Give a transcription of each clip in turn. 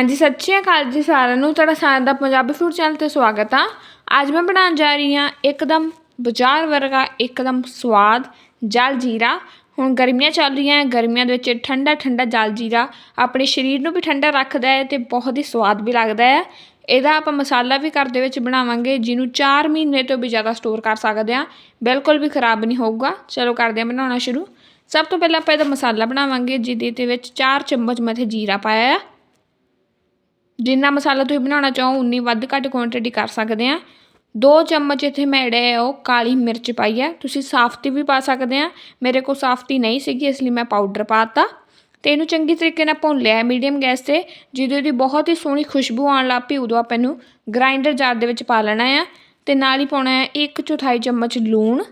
ਹਾਂਜੀ, ਸਤਿ ਸ਼੍ਰੀ ਅਕਾਲ ਜੀ ਸਾਰਿਆਂ ਨੂੰ। ਤੁਹਾਡਾ ਸਾਰਿਆਂ ਦਾ ਪੰਜਾਬੀ ਫੂਡ ਚੈਨਲ ਤੇ ਸਵਾਗਤ ਆ। ਅੱਜ ਮੈਂ ਬਣਾਉਣ ਜਾ ਰਹੀ ਹਾਂ ਇੱਕਦਮ ਬਾਜ਼ਾਰ ਵਰਗਾ, ਇੱਕਦਮ ਸਵਾਦ ਜਲ ਜੀਰਾ। ਹੁਣ ਗਰਮੀਆਂ ਚੱਲ ਰਹੀਆਂ ਗਰਮੀਆਂ ਦੇ ਵਿੱਚ ਠੰਡਾ ਠੰਡਾ ਜਲ ਜੀਰਾ ਆਪਣੇ ਸਰੀਰ ਨੂੰ ਵੀ ਠੰਡਾ ਰੱਖਦਾ ਹੈ ਤੇ ਬਹੁਤ ਹੀ ਸਵਾਦ ਵੀ ਲੱਗਦਾ ਹੈ। ਇਹਦਾ ਆਪਾਂ ਮਸਾਲਾ ਵੀ ਘਰ ਦੇ ਵਿੱਚ ਬਣਾਵਾਂਗੇ, ਜਿਹਨੂੰ 4 ਮਹੀਨੇ ਤੋਂ ਵੀ ਜ਼ਿਆਦਾ ਸਟੋਰ ਕਰ ਸਕਦੇ ਆ ਬਿਲਕੁਲ ਵੀ ਖਰਾਬ ਨਹੀਂ ਹੋਊਗਾ। ਚਲੋ ਕਰਦੇ ਆ ਬਣਾਉਣਾ ਸ਼ੁਰੂ। ਸਭ ਤੋਂ ਪਹਿਲਾਂ ਆਪਾਂ ਇਹਦਾ ਮਸਾਲਾ ਬਣਾਵਾਂਗੇ, ਜਿਹਦੇ ਦੇ ਵਿੱਚ 4 ਚਮਚ ਮਥੇ ਜੀਰਾ ਪਾਇਆ ਆ। ਜਿੰਨਾ ਮਸਾਲਾ ਤੁਸੀਂ ਬਣਾਉਣਾ ਚਾਹੋ, ਉਨੀ ਵੱਧ ਘੱਟ ਕੁਆਂਟੀਟੀ ਕਰ ਸਕਦੇ ਆ। ਦੋ ਚਮਚ ਇੱਥੇ ਮੈਂ ਜਿਹੜੇ ਆ ਉਹ ਕਾਲੀ ਮਿਰਚ ਪਾਈ ਹੈ। ਤੁਸੀਂ ਸਾਫਤੀ ਵੀ ਪਾ ਸਕਦੇ ਆ। ਮੇਰੇ ਕੋਲ ਸਾਫਤੀ ਨਹੀਂ ਸੀਗੀ, ਇਸ ਲਈ ਮੈਂ ਪਾਊਡਰ ਪਾਤਾ ਤੇ ਇਹਨੂੰ ਚੰਗੀ ਤਰੀਕੇ ਨਾਲ ਭੁੰਨ ਲਿਆ ਮੀਡੀਅਮ ਗੈਸ ਤੇ। ਜਦੋਂ ਦੀ ਬਹੁਤ ਹੀ ਸੋਹਣੀ ਖੁਸ਼ਬੂ ਆਉਣ ਲੱਗ ਪਈ, ਉਦੋਂ ਆਪਾਂ ਇਹਨੂੰ ਗ੍ਰਾਈਂਡਰ ਜਾਰ ਦੇ ਵਿੱਚ ਪਾ ਲੈਣਾ ਆ। ਤੇ ਨਾਲ ਹੀ ਪਾਉਣਾ ਹੈ 1 ਚੌਥਾਈ ਚਮਚ ਲੂਣ।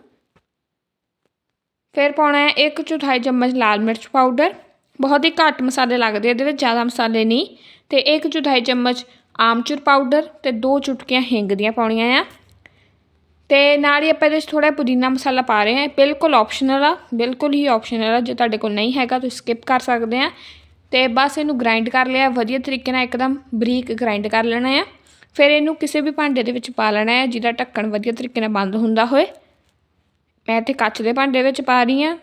ਫਿਰ ਪਾਉਣਾ ਹੈ 1 ਚੌਥਾਈ ਚਮਚ ਲਾਲ ਮਿਰਚ ਪਾਊਡਰ ਬਹੁਤ ਹੀ ਘੱਟ ਮਸਾਲੇ ਲੱਗਦੇ ਇਹਦੇ ਵਿੱਚ ਜ਼ਿਆਦਾ ਮਸਾਲੇ ਨਹੀਂ। ਤੇ 1 ਚੌਥਾਈ ਚਮਚ ਆਮਚੂਰ ਪਾਊਡਰ ਤੇ ਦੋ ਚੁਟਕੀਆਂ ਹਿੰਗ ਦੀਆਂ ਪਾਉਣੀਆਂ ਆ। ਤੇ ਨਾਲ ਹੀ ਆਪਾਂ ਇਹਦੇ ਵਿੱਚ ਥੋੜਾ ਪੁਦੀਨਾ ਮਸਾਲਾ ਪਾ ਰਹੇ ਹਾਂ ਬਿਲਕੁਲ ਆਪਸ਼ਨਲ ਆ, ਬਿਲਕੁਲ ਹੀ ਆਪਸ਼ਨਲ ਆ। ਜੇ ਤੁਹਾਡੇ ਕੋਲ ਨਹੀਂ ਹੈਗਾ ਤੁਸੀਂ ਸਕਿਪ ਕਰ ਸਕਦੇ ਆ। ਤੇ ਬਸ ਇਹਨੂੰ ਗ੍ਰਾਈਂਡ ਕਰ ਲਿਆ। ਵਧੀਆ ਤਰੀਕੇ ਨਾਲ ਇੱਕਦਮ ਬਰੀਕ ਗ੍ਰਾਈਂਡ ਕਰ ਲੈਣਾ ਆ। ਫਿਰ ਇਹਨੂੰ ਕਿਸੇ ਵੀ ਭਾਂਡੇ ਦੇ ਵਿੱਚ ਪਾ ਲੈਣਾ ਹੈ ਜਿਹਦਾ ਢੱਕਣ ਵਧੀਆ ਤਰੀਕੇ ਨਾਲ ਬੰਦ ਹੁੰਦਾ ਹੋਏ। ਮੈਂ ਤੇ ਕੱਚ ਦੇ ਭਾਂਡੇ ਵਿੱਚ ਪਾ ਰਹੀ ਹਾਂ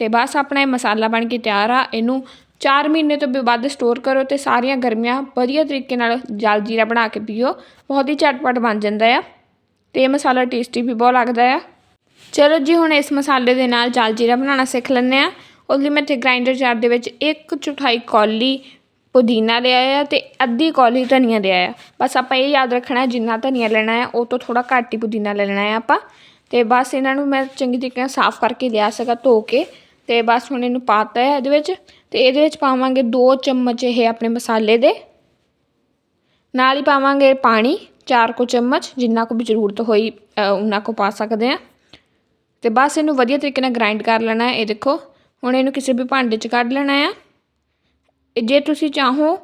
ਤੇ ਬਸ ਆਪਣਾ ਇਹ ਮਸਾਲਾ ਬਣ ਕੇ ਤਿਆਰ ਆ। ਇਹਨੂੰ 4 ਮਹੀਨੇ ਤੋਂ ਵੀ ਵੱਧ ਸਟੋਰ ਕਰੋ ਤੇ ਸਾਰੀਆਂ ਗਰਮੀਆਂ ਵਧੀਆ ਤਰੀਕੇ ਨਾਲ ਜਲ ਜੀਰਾ ਬਣਾ ਕੇ ਪੀਓ। ਬਹੁਤ ਹੀ ਝਟਪਟ ਬਣ ਜਾਂਦਾ ਆ ਤੇ ਇਹ ਮਸਾਲਾ ਟੇਸਟੀ ਵੀ ਬਹੁਤ ਲੱਗਦਾ ਆ। ਚਲੋ ਜੀ, ਹੁਣ ਇਸ ਮਸਾਲੇ ਦੇ ਨਾਲ ਜਲ ਜੀਰਾ ਬਣਾਉਣਾ ਸਿੱਖ ਲੈਂਦੇ ਆ। ਉਹਦੇ ਲਈ ਮੈਂ ਇੱਥੇ ਗ੍ਰਾਈਂਡਰ ਜਾਰ ਦੇ ਵਿੱਚ ਇੱਕ ਚੌਥਾਈ ਕੌਲੀ ਪੁਦੀਨਾ ਲਿਆ ਆ ਤੇ ਅੱਧੀ ਕੌਲੀ ਧਨੀਆ ਲਿਆ ਆ। ਬਸ ਆਪਾਂ ਇਹ ਯਾਦ ਰੱਖਣਾ, ਜਿੰਨਾ ਧਨੀਆ ਲੈਣਾ ਹੈ ਉਹ ਤੋਂ ਥੋੜਾ ਘੱਟ ਹੀ ਪੁਦੀਨਾ ਲੈਣਾ ਹੈ ਆਪਾਂ। ਤੇ ਬਸ ਇਹਨਾਂ ਨੂੰ ਮੈਂ ਚੰਗੀ ਤਰੀਕੇ ਨਾਲ ਸਾਫ਼ ਕਰਕੇ ਲਿਆ ਸੀਗਾ ਧੋ ਕੇ। ਤੇ ਬਸ ਹੁਣ ਇਹਨੂੰ ਪਾਤਾ ਹੈ ਇਹਦੇ ਵਿੱਚ ਤੇ ਇਹਦੇ ਵਿੱਚ ਪਾਵਾਂਗੇ 2 ਚਮਚ ਇਹ ਆਪਣੇ ਮਸਾਲੇ ਦੇ। ਨਾਲ ਹੀ ਪਾਵਾਂਗੇ ਪਾਣੀ 4 ਕੁ ਚਮਚ, ਜਿੰਨਾ ਕੋ ਵੀ ਜ਼ਰੂਰਤ ਹੋਈ ਉਹਨਾਂ ਕੋ ਪਾ ਸਕਦੇ ਆ ਤੇ ਬਸ ਇਹਨੂੰ ਵਧੀਆ ਤਰੀਕੇ ਨਾਲ ਗ੍ਰਾਈਂਡ ਕਰ ਲੈਣਾ ਹੈ, ਇਹ ਦੇਖੋ। ਹੁਣ ਇਹਨੂੰ ਕਿਸੇ ਵੀ ਭਾਂਡੇ 'ਚ ਕੱਢ ਲੈਣਾ ਆ ਜੇ ਤੁਸੀਂ ਚਾਹੋ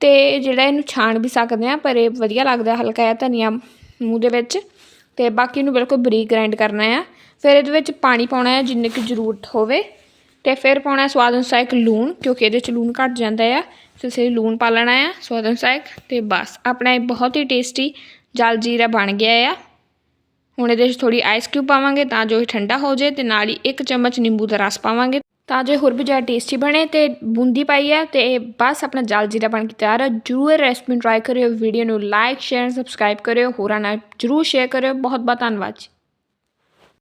ਤੇ ਜਿਹੜਾ ਇਹਨੂੰ ਛਾਣ ਵੀ ਸਕਦੇ ਆ ਪਰ ਇਹ ਵਧੀਆ ਲੱਗਦਾ ਹਲਕਾ ਜਿਹਾ ਧਨੀਆ ਮੂੰਹ ਦੇ ਵਿੱਚ। ਤੇ ਬਾਕੀ ਇਹਨੂੰ ਬਿਲਕੁਲ ਬਰੀਕ ਗ੍ਰਾਈਂਡ ਕਰਨਾ ਆ ਫਿਰ ਇਹਦੇ ਵਿੱਚ ਪਾਣੀ ਪਾਉਣਾ ਹੈ, ਜਿੰਨੇ ਕਿ ਜ਼ਰੂਰਤ ਹੋਵੇ। ਤੇ ਫਿਰ ਪਾਉਣਾ ਸਵਾਦ ਅਨੁਸਾਰ ਇੱਕ ਲੂਣ, ਕਿਉਂਕਿ ਇਹਦੇ ਚ ਲੂਣ ਘੱਟ ਜਾਂਦਾ ਆ। ਤੇ ਸੇ ਲੂਣ ਪਾ ਲੈਣਾ ਆ, ਸਵਾਦ ਅਨੁਸਾਰ ਤੇ ਬਸ। ਆਪਣਾ ਇਹ ਬਹੁਤ ਹੀ ਟੇਸਟੀ ਜਲ ਜੀਰਾ ਬਣ ਗਿਆ ਆ। ਹੁਣ ਇਹਦੇ ਵਿੱਚ ਥੋੜੀ ਆਈਸ ਕਿਊਬ ਪਾਵਾਂਗੇ, ਤਾਂ ਜੋ ਇਹ ਠੰਡਾ ਹੋ ਜਾਏ, ਤੇ ਨਾਲ ਹੀ ਇੱਕ ਚਮਚ ਨਿੰਬੂ ਦਾ ਰਸ ਪਾਵਾਂਗੇ। ਤਾਂ ਜੋ ਹੋਰ ਵੀ ਜ਼ਿਆਦਾ ਟੇਸਟੀ ਬਣੇ ਤੇ ਬੂੰਦੀ ਪਾਈ ਹੈ ਤੇ ਬਸ ਆਪਣਾ ਜਲ ਜੀਰਾ ਬਣ ਕੇ ਤਿਆਰ ਹੈ ਜਰੂਰ ਰੈਸਪੀ ਟਰਾਈ ਕਰਿਓ ਵੀਡੀਓ ਨੂੰ ਲਾਈਕ ਸ਼ੇਅਰ ਸਬਸਕ੍ਰਾਈਬ ਕਰਿਓ, ਹੋਰਾਂ ਨਾਲ ਜਰੂਰ ਸ਼ੇਅਰ ਕਰਿਓ। ਬਹੁਤ ਬਹੁਤ ਧੰਨਵਾਦ